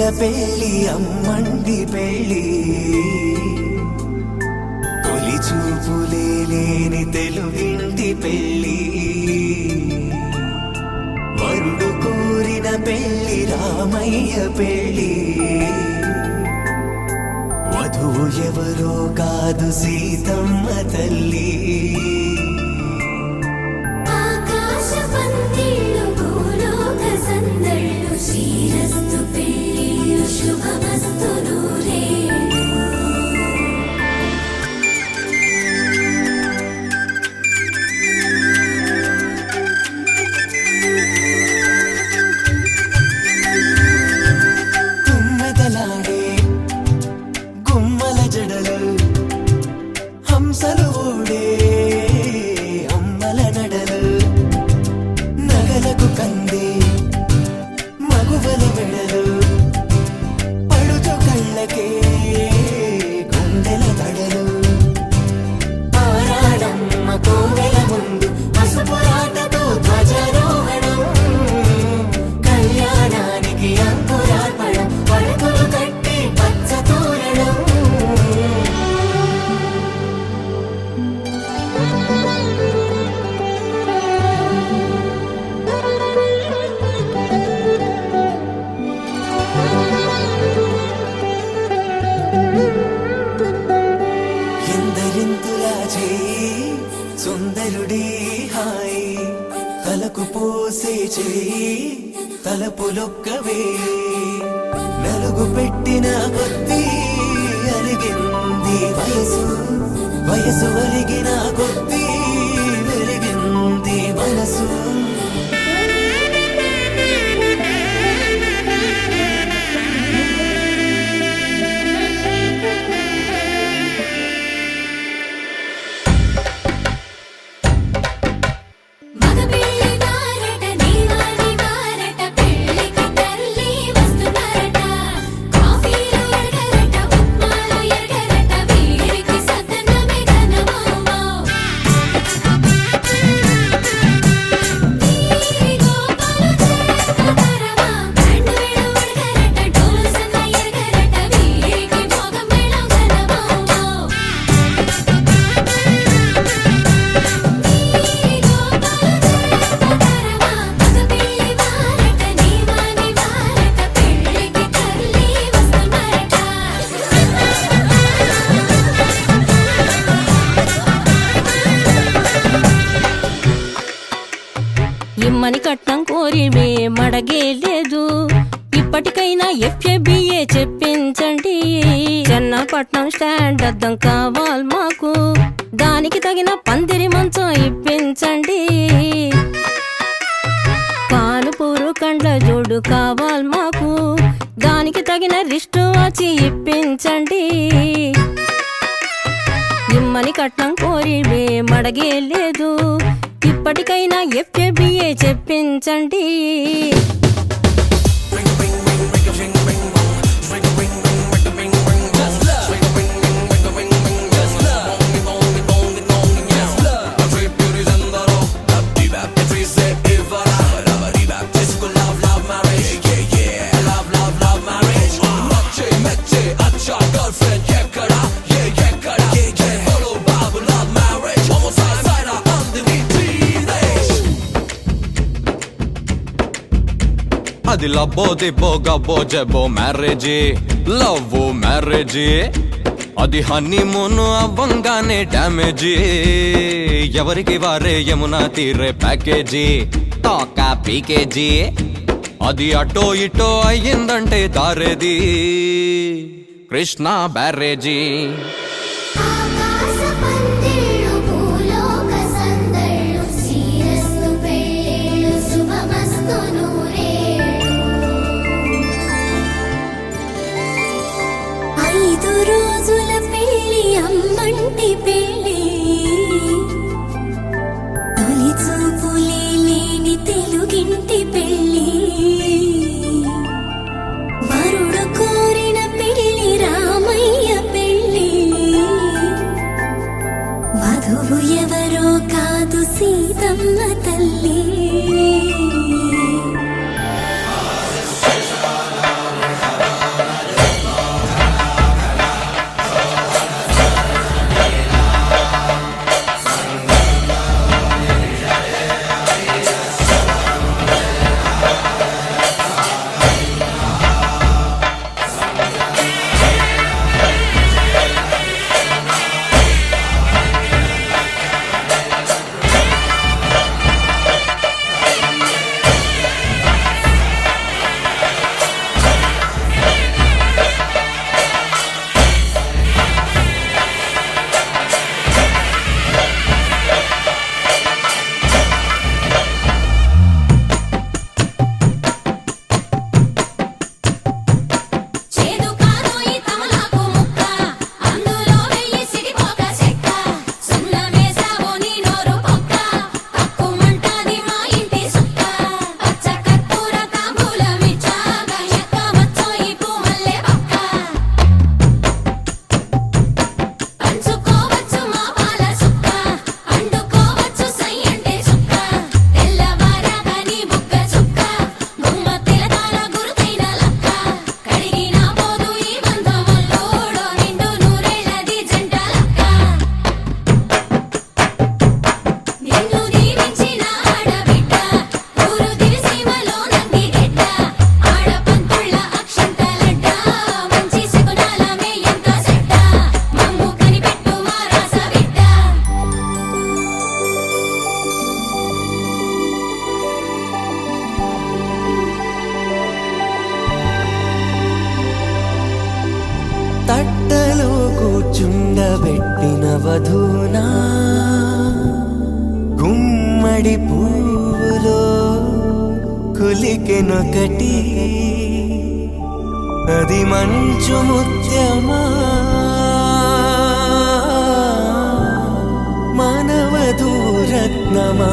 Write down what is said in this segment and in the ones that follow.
రోజుల పెళ్ళి అమ్మండి పెళ్ళి. తొలి చూపులే లేని తెలుగింటి పెళ్ళి. వరుడు కోరిన పెళ్ళి రామయ్య పెళ్ళి. వధువు ఎవరో కాదు సీతమ్మ తల్లి. ఆకాశ పందిళ్ళు భూలోక సందళ్ళు శ్రీరస్తు పెళ్ళి. శుభమస్తు. కోరిమే మడగేలేదు. మడగే లేదు ఇప్పటికైనా ఎఫ్ఏబిఏ చెప్పించండి. చెన్నపట్నం స్టాండ్ అద్దం కావాలి మాకు. దానికి తగిన పందిరి మంచం ఇప్పించండి. కానుపూరు కండ్ల జోడు కావాలి మాకు. దానికి తగిన రిస్టు వాచి ఇప్పించండి. ఇమ్మని కట్నం కోరివే మడగే లేదు ఇప్పటికైనా ఎఫ్ఏబిఏ చెప్పించండి. లబ్బో దిబ్బో గబ్బో జబ్బో మ్యారేజీ లవ్ మ్యారేజీ అది హనీమూన్ అవ్వంగానే డ్యామేజీ ఎవరికి వారే యమునా తీరే ప్యాకేజీ టాకా పీకేజీ అది అటో ఇటో అయ్యిందంటే దారేది కృష్ణ బ్యారేజీ ఐదు రోజుల పెళ్ళి అమ్మంటి పెళ్ళి. కుండబెట్టిన వధూనా గుమ్మడి పువ్వులో కులికెనొకటి అది మంచు ముత్యమా? మానవదూరత్నమా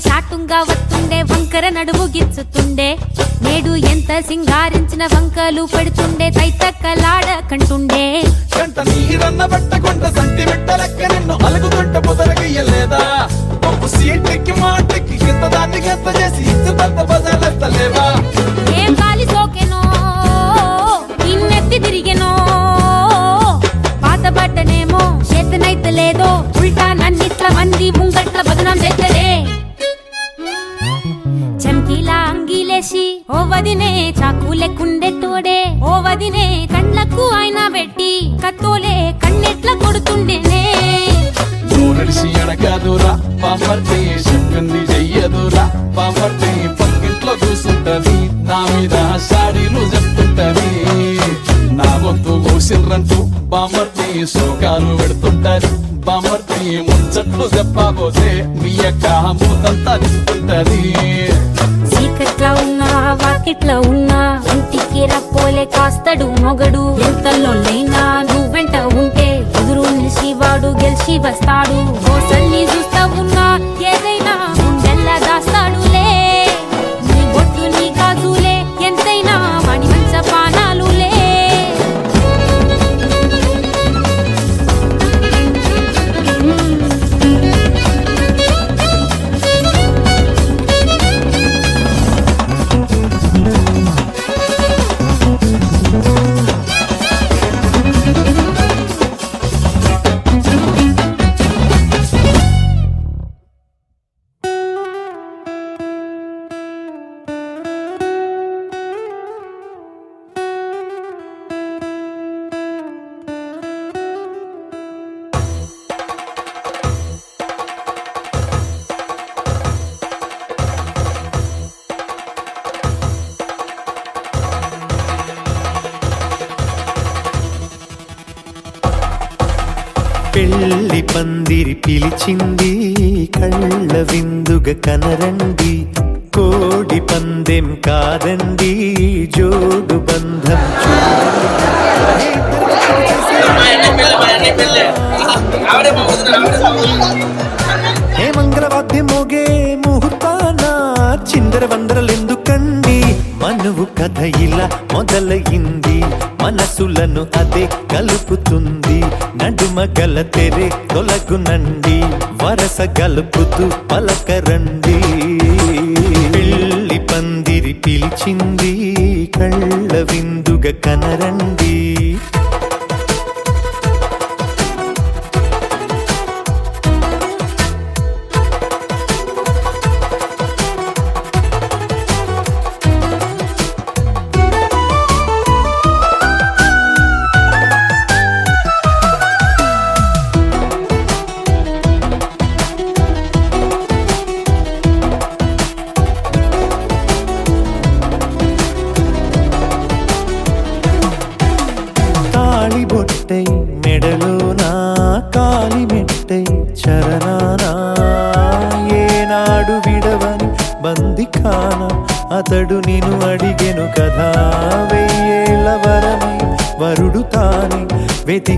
సాటుంగా వస్తుండే వంకర నడుము గిచ్చుతుండే. నేడు ఎంత సింగారించిన వంకలు పెడుతుండే తైతక్కలాడ కంటుండే. కంట నీరన్న పట్టకుంట సంటి బిడ్డ లెక్క నిన్ను అలుగుతుంట పొదరగయ్యలేదా దాన్ని గెంత చేసి ఇచ్చు పెద్ద బజార్లెత్తలేవా ఏం గాలి సోకెనో? ఇన్నెత్తి తిరిగెనో? పాత బట్టనేమో చేతనైతే లేదో ఉల్టా నన్నిట్ల మంది ముంగట్ల అంగిలేసి ఓ వదినే చాకులే కుండెట్టోడే ఓ వదినే కండ్లకు ఆయన పెట్టి కత్తోలే కన్నెట్ల కొడుతుండేనే. నూనెడిసి అడగదురా పాపర్తి చెప్పింది చెయ్యదురా పాపర్తి పక్కింట్లో కూసుంటది నా మీద సాడీలు చెప్తుంటది నా గొంతు కూసిండ్రంటూ బామర్తి శోకాలు పెడుతుంటది బామర్తి ముచ్చట్లు చెప్పబోతే మీ యొక్క మూతంతా తింటుంటది ఇట్లా ఉన్నా ఇంటికి రప్పోలే కాస్తడు మొగడు. ఎంతలో లేనా నువ్వెంట ఉంటే ఎదురు నిలిచి వాడు గెలిచి వస్తాడు కోసల్ని పెళ్ళి పందిరి పిలిచింది కళ్ళ విందుగ కనరండి కోడి పందెం కాదండి జోడు బంధం హే మంగళవాద్యం మోగే ముహూర్తానా చిందర వందరలెందుకండి కథ ఇలా మొదలయింది మనసులను అదే కలుపుతుంది. నడుమ గల తెరే తొలగునండి వరస గలుపుతూ పలకరండి. పెళ్ళి పందిరి పిలిచింది. కళ్ళ విందుగ కనరండి.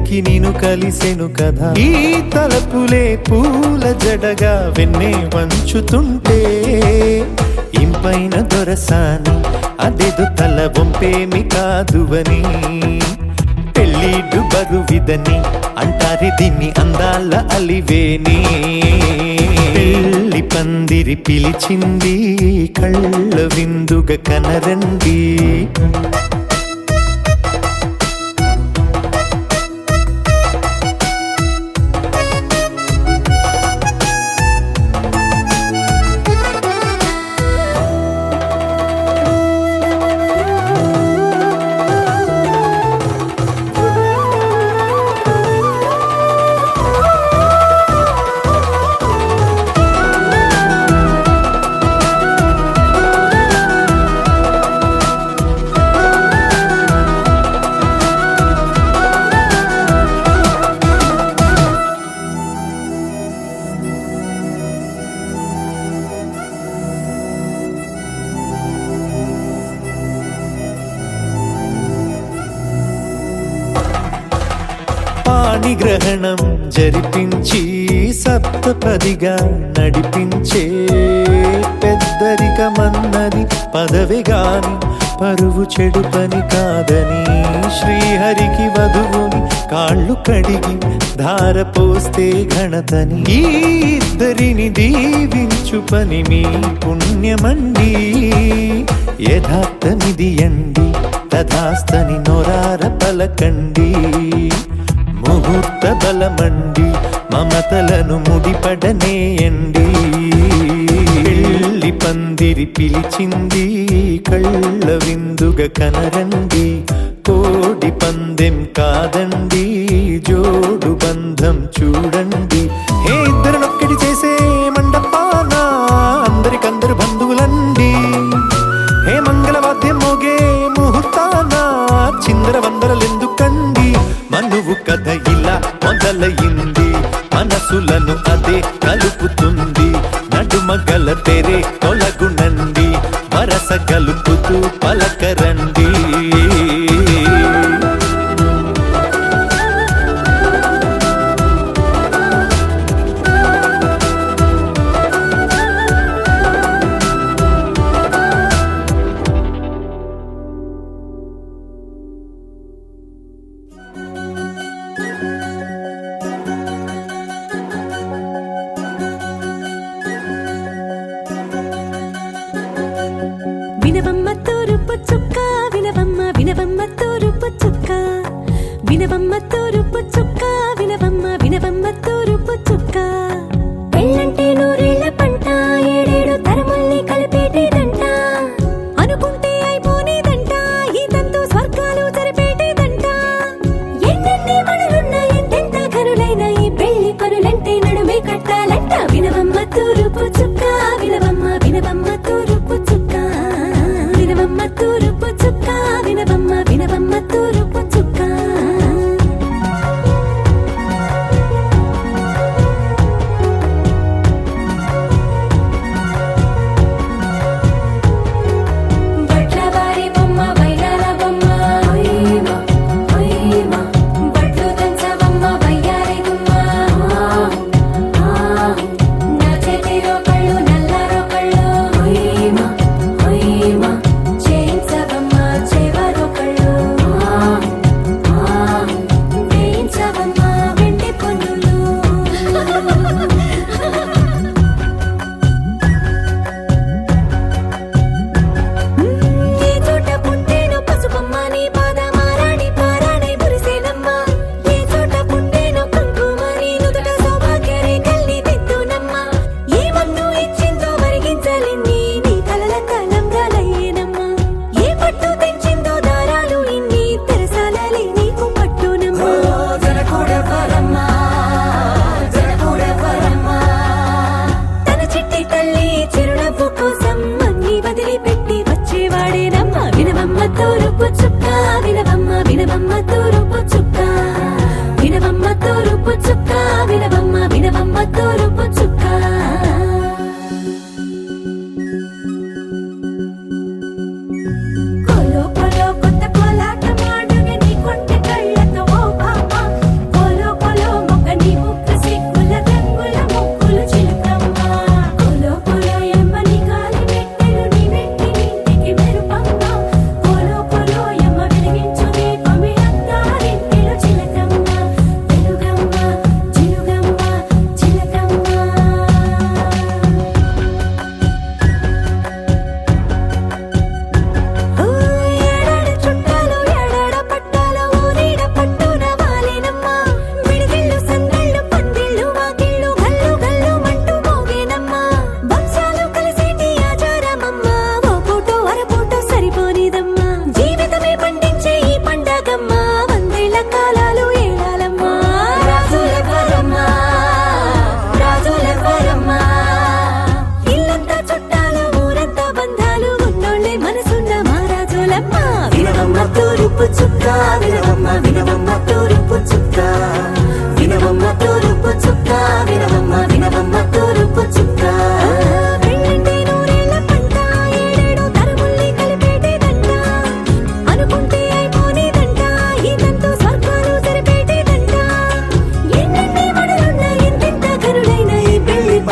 వెతికి నేను కలిసెను కదా. ఈ తలపులే పూల జడగా వెన్నే వంచుతుంటే ఇంపైన దొరసాని అదేదో తల వంపేమి కాదువని. పెళ్ళిడు బరువిదని అంటారే దీన్ని అందాల అలివేని. పెళ్ళి పందిరి పిలిచింది కళ్ళ విందుగ కనరండి. గాని పరువు చెడు పని కాదని శ్రీహరికి వధువుని కాళ్ళు కడిగి ధార పోస్తే ఘనతని ఈ ఇద్దరిని దీవించు పని మీ పుణ్యమండి. యథార్థమిది అండి తథాస్తని నొరార పలకండి. ముహూర్త బలమండి మమతలను ముడిపడనేయండి. పెళ్ళి పందిరి పిలిచింది కళ్ళ విందుగ కనరండి. కోడి పందెం కాదండి. జోడు బంధం చూడండి. హే ఇద్దరినొక్కటి చేసే మండపాన అందరికందరు బంధువులండి. హే మంగళవాద్యం మోగే ముహూర్తాన చిందర వందరలెందుకండి. మనువు కథ ఇలా మొదలయింది. మనసులను అదే కలుపుతుంది. నడుమగల తెరే తొలగుండి గలుపుతూ పలకరండి.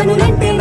அனுரன்